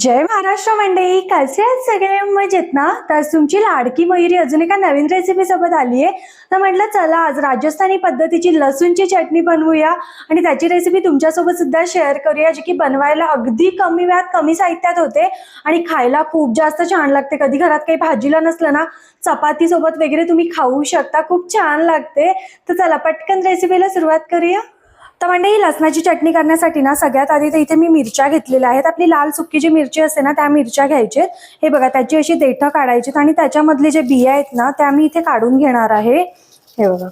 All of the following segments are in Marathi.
जय महाराष्ट्र मंडळी कसे आहेत सगळे? मजेत ना? तर तुमची लाडकी मयुरी अजून एका नवीन रेसिपी सोबत आली आहे. तर म्हटलं चला आज राजस्थानी पद्धतीची लसूणची चटणी बनवूया. आणि त्याची रेसिपी तुमच्यासोबत सुद्धा शेअर करूया जी की बनवायला अगदी कमी वेळात कमी साहित्यात होते. आणि खायला खूप जास्त छान लागते. कधी घरात काही भाजीला नसलं ना चपाती सोबत वगैरे तुम्ही खाऊ शकता. खूप छान लागते. तर चला पटकन रेसिपीला सुरुवात करूया. तर म्हणजे ही लसणाची चटणी करण्यासाठी ना सगळ्यात आधी तर इथे मी मिरच्या घेतलेल्या आहेत. आपली लाल सुकी जी मिरची असते ना त्या मिरच्या घ्यायचे. हे बघा त्याची अशी देठं काढायची आणि त्याच्यामधले जे बिया आहेत ना त्या मी इथे काढून घेणार आहे. हे बघा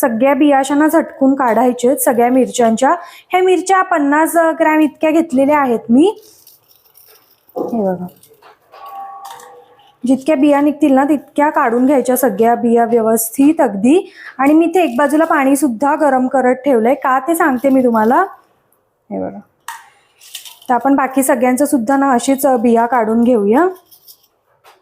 सगळ्या बियाशांना झटकून काढायचे सगळ्या मिरच्यांच्या. ह्या मिरच्या पन्नास ग्रॅम इतक्या घेतलेल्या आहेत मी. हे बघा. जितक्या बिया निघतील ना तितक्या काढून घ्यायच्या सगळ्या बिया व्यवस्थित अगदी. आणि मी इथे एक बाजूला पाणी सुद्धा गरम करत ठेवलंय. का ते सांगते मी तुम्हाला. हे बघा. तर आपण बाकी सगळ्यांचं सुद्धा ना अशीच बिया काढून घेऊया.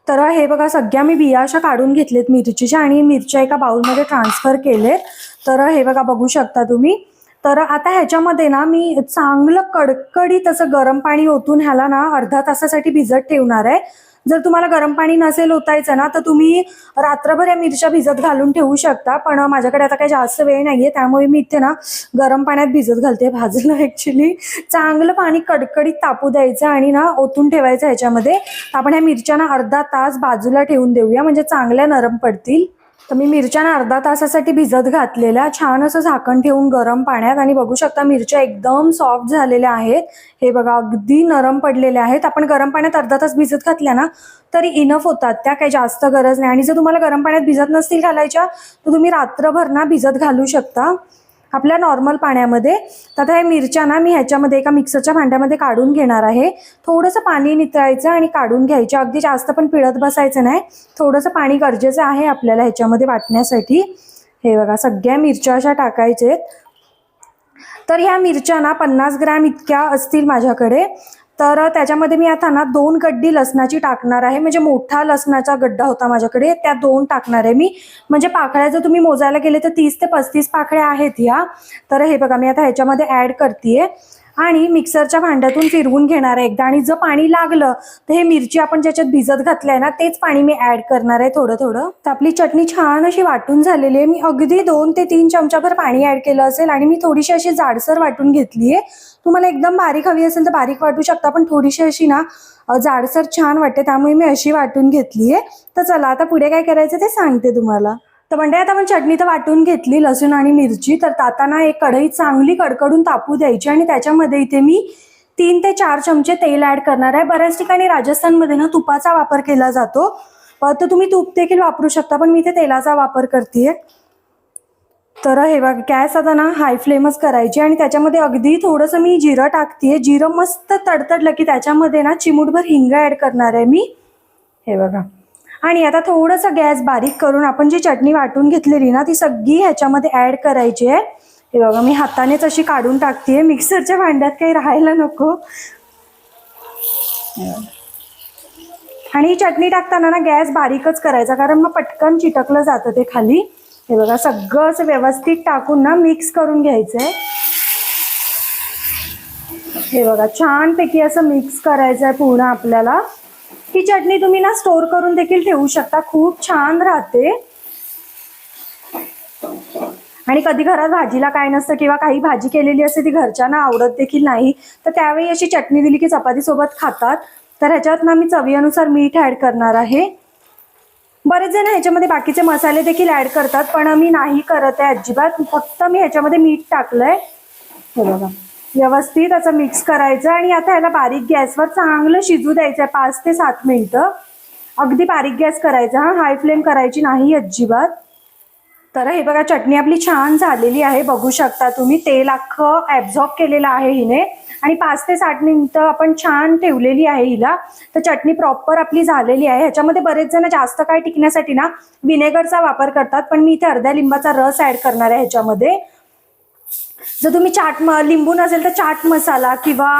तर हे बघा सगळ्या मी बिया अशा काढून घेतलेत मिरचीच्या आणि मिरच्या एका बाउलमध्ये ट्रान्सफर केलेत. तर हे बघा बघू शकता तुम्ही. तर आता ह्याच्यामध्ये ना मी चांगलं कडकडीत असं गरम पाणी ओतून ह्याला ना अर्धा तासासाठी भिजत ठेवणार आहे. जर तुम्हाला गरम पाणी नसेल ओतायचं ना तर तुम्ही रात्रभर या मिरच्या भिजत घालून ठेवू शकता. पण माझ्याकडे आता काही जास्त वेळ नाहीये. त्यामुळे मी इथे ना गरम पाण्यात भिजत घालते भाजलं ऍक्च्युली चांगलं पाणी कडकडीत तापू द्यायचं आणि ना ओतून ठेवायचं ह्याच्यामध्ये आपण ह्या मिरच्या ना अर्धा तास बाजूला ठेवून देऊया. म्हणजे चांगल्या नरम पडतील. तर मी मिरच्या अर्धा तासासाठी भिजत घातलेल्या. छान असं झाकण ठेवून गरम पाण्यात आणि बघू शकता मिरच्या एकदम सॉफ्ट झालेल्या आहेत. हे बघा अगदी नरम पडलेल्या आहेत. आपण गरम पाण्यात अर्धा तास भिजत घातल्या ना तरी इनफ होतात. त्या काही जास्त गरज नाही. आणि जर तुम्हाला गरम पाण्यात भिजत नसतील घालायच्या तर तुम्ही रात्रभर ना भिजत घालू शकता. आपल्या नॉर्मल पाण्यामध्ये. तर आता हे मिरच्या ना मी ह्याच्यामध्ये एका मिक्सरच्या भांड्यामध्ये काढून घेणार आहे. थोडंसं पाणी नितळायचं आणि काढून घ्यायचं. अगदी जास्त पण पिळत बसायचं नाही. थोडंसं पाणी गरजेचं आहे आपल्याला ह्याच्यामध्ये वाटण्यासाठी. हे बघा सगळ्या मिरच्या अशा टाकायच्या आहेत तर ह्या मिरच्या ना पन्नास ग्रॅम इतक्या असतील माझ्याकडे. तर त्याच्यामध्ये मी आता ना दोन गड्डी लसणाची टाकणार आहे. म्हणजे मोठा लसणाचा गड्डा होता माझ्याकडे. त्या दोन टाकणार आहे मी. म्हणजे पाकळ्या जर तुम्ही मोजायला गेले तर तीस ते पस्तीस पाकळ्या आहेत ह्या. तर हे बघा मी आता ह्याच्यामध्ये ॲड करते आणि मिक्सरच्या भांड्यातून फिरवून घेणार आहे एकदा. आणि जर पाणी लागलं तर हे मिरची आपण ज्याच्यात भिजत घातली आहे ना तेच पाणी मी ऍड करणार आहे थोडं थोडं तर आपली चटणी छान अशी वाटून झालेली आहे. मी अगदी दोन ते तीन चमचाभर पाणी ऍड केलं असेल आणि मी थोडीशी अशी जाडसर वाटून घेतली आहे. तुम्हाला एकदम बारीक हवी असेल तर बारीक वाटू शकता पण थोडीशी अशी ना जाडसर छान वाटते त्यामुळे मी अशी वाटून घेतली आहे. तर चला आता पुढे काय करायचं ते सांगते तुम्हाला. तर म्हणजे आता आपण चटणी तर वाटून घेतली लसूण आणि मिरची. तर ताताना एक कढई चांगली कडकडून तापू द्यायची आणि त्याच्यामध्ये इथे मी तीन ते चार चमचे तेल ॲड करणार आहे. बऱ्याच ठिकाणी राजस्थानमध्ये ना तुपाचा वापर केला जातो. तर तुम्ही तूप देखील वापरू शकता पण मी इथे तेलाचा वापर करते तर हे बघ गॅस आता ना हाय फ्लेमच करायची आणि त्याच्यामध्ये अगदी थोडंसं मी जिरं टाकते जिरं मस्त तडतडलं की त्याच्यामध्ये ना चिमूटभर हिंग ॲड करणार आहे मी. हे बघा. आणि आता थोडंसं गॅस बारीक करून आपण जी चटणी वाटून घेतलेली ना ती सगळी ह्याच्यामध्ये ॲड करायची आहे. हे बघा मी हातानेच अशी काढून टाकते मिक्सरच्या भांड्यात काही राहायला नको. आणि ही चटणी टाकताना ना गॅस बारीकच करायचा कारण मग पटकन चिटकलं जातं ते खाली. हे बघा सगळं असं व्यवस्थित टाकून ना मिक्स करून घ्यायचंय. हे बघा छानपैकी असं मिक्स करायचं आहे पूर्ण आपल्याला. ही चटणी तुम्ही ना स्टोर करून देखील ठेवू शकता. खूप छान राहते. आणि कधी घरात भाजीला काय नसतं किंवा काही भाजी केलेली असते ती घरच्यांना आवडत देखील नाही तर त्यावेळी अशी चटणी दिली की चपाती सोबत खातात. तर ह्याच्यात ना मी चवीनुसार मीठ ऍड करणार आहे. बरेच जण ह्याच्यामध्ये बाकीचे मसाले देखील ऍड करतात पण मी नाही करत आहे अजिबात. फक्त मी ह्याच्यामध्ये मीठ टाकलंय. बघा. व्यवस्थित असं मिक्स करायचं आणि आता ह्याला बारीक गॅसवर चांगलं शिजू द्यायचं आहे पाच ते सात मिनटं. अगदी बारीक गॅस करायचा हा हाय फ्लेम करायची नाही अजिबात. तर हे बघा चटणी आपली छान झालेली आहे बघू शकता तुम्ही. तेल अख्खं ॲब्झॉर्ब केलेलं आहे हिने. आणि पाच ते साठ मिनटं आपण छान ठेवलेली आहे हिला. तर चटणी प्रॉपर आपली झालेली आहे. ह्याच्यामध्ये बरेच जण जास्त काय टिकण्यासाठी ना व्हिनेगरचा वापर करतात पण मी इथे अर्ध्या लिंबाचा रस ॲड करणार आहे ह्याच्यामध्ये. जर तुम्ही चाट लिंबू नसेल तर चाट मसाला किंवा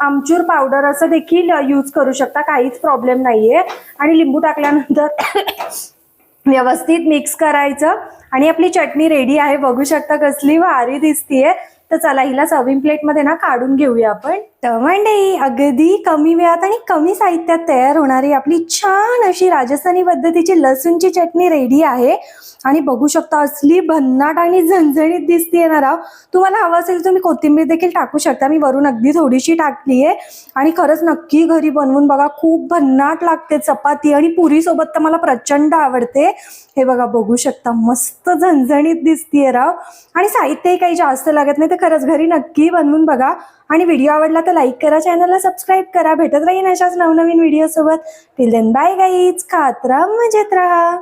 आमचूर पावडर असं देखील यूज करू शकता. काहीच प्रॉब्लेम नाहीये. आणि लिंबू टाकल्यानंतर व्यवस्थित मिक्स करायचं. आणि आपली चटणी रेडी आहे. बघू शकता कसली भारी दिसतीये. तर चला हिला सर्विंग प्लेटमध्ये ना काढून घेऊया आपण. टमांडे अगदी कमी वेळात आणि कमी साहित्यात तयार होणारी आपली छान अशी राजस्थानी पद्धतीची लसूणची चटणी रेडी आहे. आणि बघू शकता असली भन्नाट आणि झणझणीत दिसते ना राव. तुम्हाला हवं असेल तुम्ही कोथिंबीर देखील टाकू शकता. मी वरून अगदी थोडीशी टाकली आहे आणि खरंच नक्की घरी बनवून बघा खूप भन्नाट लागते चपाती आणि पुरी सोबत तर मला प्रचंड आवडते. हे बघा बघू शकता मस्त झणझणीत दिसतीये राव. आणि साहित्यही काही जास्त लागत नाही तर खरंच घरी नक्की बनवून बघा. आणि व्हिडिओ आवडला तर लाईक करा चॅनलला सबस्क्राईब करा. भेटत राहीन अशाच नवनवीन व्हिडिओ सोबत. टिल देन बाय गाईज खात राहा मजेत राहा.